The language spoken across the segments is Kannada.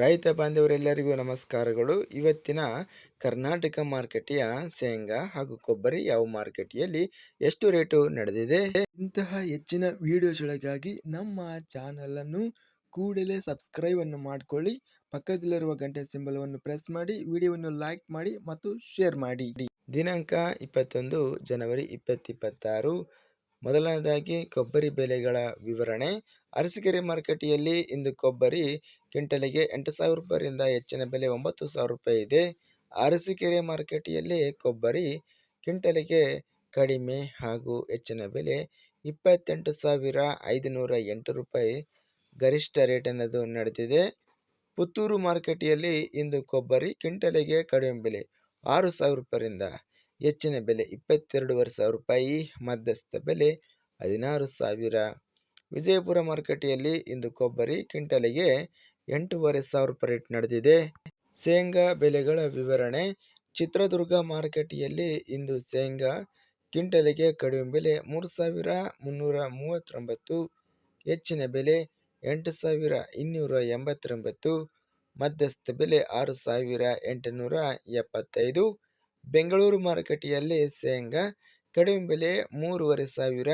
ರೈತ ಬಾಂಧವರೆಲ್ಲರಿಗೂ ನಮಸ್ಕಾರಗಳು. ಇವತ್ತಿನ ಕರ್ನಾಟಕ ಮಾರ್ಕೆಟಿಯ ಶೇಂಗಾ ಹಾಗೂ ಕೊಬ್ಬರಿ ಯಾವ ಮಾರ್ಕೆಟಿಯಲ್ಲಿ ಎಷ್ಟು ರೇಟು ನಡೆದಿದೆ? ಇಂತಹ ಹೆಚ್ಚಿನ ವಿಡಿಯೋಸ್ಗಳಿಗಾಗಿ ನಮ್ಮ ಚಾನಲನ್ನು ಕೂಡಲೇ ಸಬ್ಸ್ಕ್ರೈಬ್ ಅನ್ನು ಮಾಡಿಕೊಳ್ಳಿ. ಪಕ್ಕದಲ್ಲಿರುವ ಗಂಟೆ ಸಿಂಬಲವನ್ನು ಪ್ರೆಸ್ ಮಾಡಿ, ವಿಡಿಯೋವನ್ನು ಲೈಕ್ ಮಾಡಿ ಮತ್ತು ಶೇರ್ ಮಾಡಿ. ದಿನಾಂಕ ಇಪ್ಪತ್ತೊಂದು ಜನವರಿ ಇಪ್ಪತ್ತಿಪ್ಪತ್ತಾರು ಮೊದಲನೇದಾಗಿ ಕೊಬ್ಬರಿ ಬೆಲೆಗಳ ವಿವರಣೆ. ಅರಸೀಕೆರೆ ಮಾರುಕಟ್ಟೆಯಲ್ಲಿ ಇಂದು ಕೊಬ್ಬರಿ ಕ್ವಿಂಟಲಿಗೆ ಎಂಟು ಸಾವಿರ ರೂಪಾಯಿಂದ ಹೆಚ್ಚಿನ ಬೆಲೆ ಒಂಬತ್ತು ಸಾವಿರ ರೂಪಾಯಿ ಇದೆ. ಅರಸೀಕೆರೆ ಮಾರುಕಟ್ಟೆಯಲ್ಲಿ ಕೊಬ್ಬರಿ ಕ್ವಿಂಟಲಿಗೆ ಕಡಿಮೆ ಹಾಗೂ ಹೆಚ್ಚಿನ ಬೆಲೆ ಇಪ್ಪತ್ತೆಂಟು ಸಾವಿರ ಐದುನೂರ ಎಂಟು ರೂಪಾಯಿ ಗರಿಷ್ಠ ರೇಟ್ ಅನ್ನೋದು ನಡೆದಿದೆ. ಪುತ್ತೂರು ಮಾರುಕಟ್ಟೆಯಲ್ಲಿ ಇಂದು ಕೊಬ್ಬರಿ ಕ್ವಿಂಟಲಿಗೆ ಕಡಿಮೆ ಬೆಲೆ ಆರು ಸಾವಿರ ರೂಪಾಯಿಯಿಂದ ಹೆಚ್ಚಿನ ಬೆಲೆ ಇಪ್ಪತ್ತೆರಡೂವರೆ ಸಾವಿರ ರೂಪಾಯಿ, ಮಧ್ಯಸ್ಥ ಬೆಲೆ ಹದಿನಾರು ಸಾವಿರ. ವಿಜಯಪುರ ಮಾರುಕಟ್ಟೆಯಲ್ಲಿ ಇಂದು ಕೊಬ್ಬರಿ ಕ್ವಿಂಟಲಿಗೆ ಎಂಟೂವರೆ ಸಾವಿರ ರೂಪಾಯಿ ರೇಟ್ ನಡೆದಿದೆ. ಶೇಂಗಾ ಬೆಲೆಗಳ ವಿವರಣೆ. ಚಿತ್ರದುರ್ಗ ಮಾರುಕಟ್ಟೆಯಲ್ಲಿ ಇಂದು ಶೇಂಗಾ ಕ್ವಿಂಟಲಿಗೆ ಕಡಿಮೆ ಬೆಲೆ ಮೂರು ಸಾವಿರ ಮುನ್ನೂರ ಮೂವತ್ತೊಂಬತ್ತು, ಹೆಚ್ಚಿನ ಬೆಲೆ ಎಂಟು ಸಾವಿರ ಇನ್ನೂರ ಎಂಬತ್ತೊಂಬತ್ತು, ಮಧ್ಯಸ್ಥ ಬೆಲೆ ಆರು ಸಾವಿರ ಎಂಟುನೂರ ಎಪ್ಪತ್ತೈದು ಬೆಂಗಳೂರು ಮಾರುಕಟ್ಟೆಯಲ್ಲಿ ಶೇಂಗಾ ಕಡಿಮೆ ಬೆಲೆ ಮೂರುವರೆ ಸಾವಿರ,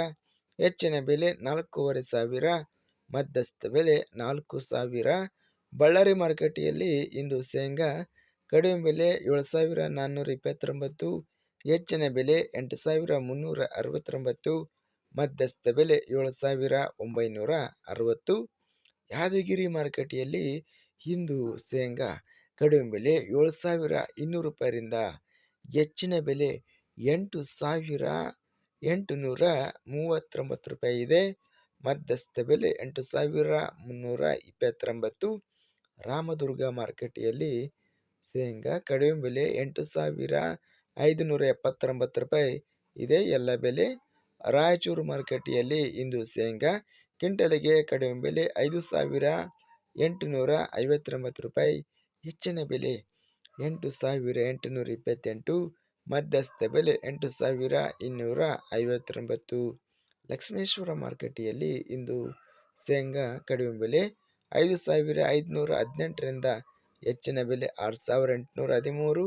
ಹೆಚ್ಚಿನ ಬೆಲೆ ನಾಲ್ಕೂವರೆ ಸಾವಿರ, ಮಧ್ಯಸ್ಥ ಬೆಲೆ ನಾಲ್ಕು ಸಾವಿರ. ಬಳ್ಳಾರಿ ಮಾರುಕಟ್ಟೆಯಲ್ಲಿ ಇಂದು ಶೇಂಗಾ ಕಡಿಮೆ ಬೆಲೆ ಏಳು ಸಾವಿರ ನಾನ್ನೂರ ಇಪ್ಪತ್ತೊಂಬತ್ತು, ಹೆಚ್ಚಿನ ಬೆಲೆ ಎಂಟು ಸಾವಿರ ಮುನ್ನೂರ ಅರವತ್ತೊಂಬತ್ತು, ಮಧ್ಯಸ್ಥ ಬೆಲೆ ಏಳು ಸಾವಿರ ಒಂಬೈನೂರ ಅರವತ್ತು. ಯಾದಗಿರಿ ಮಾರುಕಟ್ಟೆಯಲ್ಲಿ ಇಂದು ಶೇಂಗಾ ಕಡಿಮೆ ಬೆಲೆ ಏಳು ಸಾವಿರ ಇನ್ನೂರು ರೂಪಾಯಿರಿಂದ ಹೆಚ್ಚಿನ ಬೆಲೆ ಎಂಟು ಸಾವಿರ ಎಂಟುನೂರ ಮೂವತ್ತೊಂಬತ್ತು ರೂಪಾಯಿ ಇದೆ. ಮಧ್ಯಸ್ಥ ಬೆಲೆ ಎಂಟು ಸಾವಿರ ಮುನ್ನೂರ ಇಪ್ಪತ್ತೊಂಬತ್ತು. ರಾಮದುರ್ಗ ಮಾರ್ಕೆಟಿಯಲ್ಲಿ ಶೇಂಗಾ ಕಡಿಮೆ ಬೆಲೆ ಎಂಟು ಸಾವಿರ ಐದುನೂರ ಎಪ್ಪತ್ತೊಂಬತ್ತು ರೂಪಾಯಿ ಇದೆ. ಎಲ್ಲ ಬೆಲೆ ರಾಯಚೂರು ಮಾರ್ಕೆಟಿಯಲ್ಲಿ ಇಂದು ಶೇಂಗಾ ಕ್ವಿಂಟಲಿಗೆ ಕಡಿಮೆ ಬೆಲೆ ಐದು ಸಾವಿರ ಎಂಟುನೂರ ಐವತ್ತೊಂಬತ್ತು ರೂಪಾಯಿ. ಹೆಚ್ಚಿನ ಬೆಲೆ ಎಂಟು ಸಾವಿರ ಎಂಟುನೂರ ಇಪ್ಪತ್ತೆಂಟು, ಮಧ್ಯಸ್ಥ ಬೆಲೆ ಎಂಟು ಸಾವಿರ ಇನ್ನೂರ ಐವತ್ತೊಂಬತ್ತು. ಲಕ್ಷ್ಮೇಶ್ವರ ಮಾರುಕಟ್ಟೆಯಲ್ಲಿ ಇಂದು ಶೇಂಗಾ ಕಡಿಮೆ ಬೆಲೆ ಐದು ಸಾವಿರ ಐದುನೂರ ಹದಿನೆಂಟರಿಂದ ಹೆಚ್ಚಿನ ಬೆಲೆ ಆರು ಸಾವಿರ ಎಂಟುನೂರ ಹದಿಮೂರು,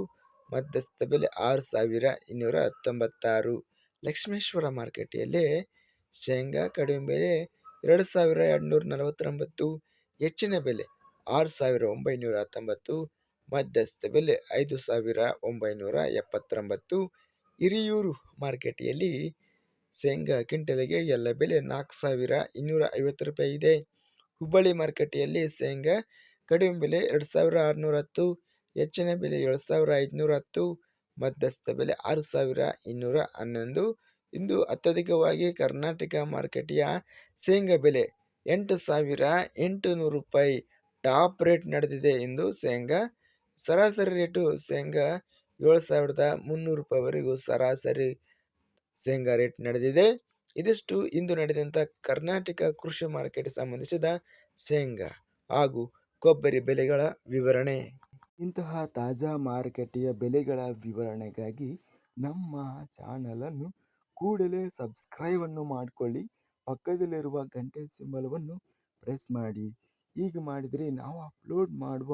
ಮಧ್ಯಸ್ಥ ಬೆಲೆ ಆರು ಸಾವಿರ ಇನ್ನೂರ ಹತ್ತೊಂಬತ್ತಾರು ಲಕ್ಷ್ಮೇಶ್ವರ ಮಾರುಕಟ್ಟೆಯಲ್ಲಿ ಶೇಂಗಾ ಕಡಿಮೆ ಬೆಲೆ ಎರಡು ಸಾವಿರ ಎರಡುನೂರ ನಲವತ್ತೊಂಬತ್ತು, ಹೆಚ್ಚಿನ ಬೆಲೆ ಆರು ಸಾವಿರ ಒಂಬೈನೂರ ಹತ್ತೊಂಬತ್ತು ಮಧ್ಯಸ್ಥ ಬೆಲೆ ಐದು ಸಾವಿರ ಒಂಬೈನೂರ ಎಪ್ಪತ್ತೊಂಬತ್ತು. ಹಿರಿಯೂರು ಮಾರ್ಕೆಟಿಯಲ್ಲಿ ಶೇಂಗಾ ಕ್ವಿಂಟಲಿಗೆ ಎಲ್ಲ ಬೆಲೆ ನಾಲ್ಕು ಸಾವಿರ ಇನ್ನೂರ ಐವತ್ತು ರೂಪಾಯಿ ಇದೆ. ಹುಬ್ಬಳ್ಳಿ ಮಾರ್ಕೆಟಿಯಲ್ಲಿ ಶೇಂಗಾ ಕಡಿಮೆ ಬೆಲೆ ಎರಡು ಸಾವಿರ ಆರುನೂರ ಹತ್ತು, ಹೆಚ್ಚಿನ ಬೆಲೆ ಏಳು ಸಾವಿರ ಐದುನೂರ ಹತ್ತು, ಮಧ್ಯಸ್ಥ ಬೆಲೆ ಆರು ಸಾವಿರ ಇನ್ನೂರ ಹನ್ನೊಂದು. ಇಂದು ಅತ್ಯಧಿಕವಾಗಿ ಕರ್ನಾಟಕ ಮಾರ್ಕೆಟಿಯ ಶೇಂಗಾ ಬೆಲೆ ಎಂಟು ಸಾವಿರ ಎಂಟು ನೂರು ರೂಪಾಯಿ. ಟಾಪ್ ರೇಟ್ ನಡೆದಿದೆ ಎಂದು ಶೇಂಗಾ ಸರಾಸರಿ ರೇಟು ಶೇಂಗಾ ಏಳು ಸಾವಿರದ ಮುನ್ನೂರು ರೂಪಾಯಿವರೆಗೂ ಸರಾಸರಿ ಶೇಂಗಾ ರೇಟ್ ನಡೆದಿದೆ. ಇದಿಷ್ಟು ಇಂದು ನಡೆದಂಥ ಕರ್ನಾಟಕ ಕೃಷಿ ಮಾರ್ಕೆಟ್ ಸಂಬಂಧಿಸಿದ ಶೇಂಗಾ ಹಾಗೂ ಕೊಬ್ಬರಿ ಬೆಲೆಗಳ ವಿವರಣೆ. ಇಂತಹ ತಾಜಾ ಮಾರುಕಟ್ಟೆಯ ಬೆಲೆಗಳ ವಿವರಣೆಗಾಗಿ ನಮ್ಮ ಚಾನಲನ್ನು ಕೂಡಲೇ ಸಬ್ಸ್ಕ್ರೈಬನ್ನು ಮಾಡಿಕೊಳ್ಳಿ. ಪಕ್ಕದಲ್ಲಿರುವ ಗಂಟೆ ಸಿಂಬಲವನ್ನು ಪ್ರೆಸ್ ಮಾಡಿ. ಹೀಗೆ ಮಾಡಿದರೆ ನಾವು ಅಪ್ಲೋಡ್ ಮಾಡುವ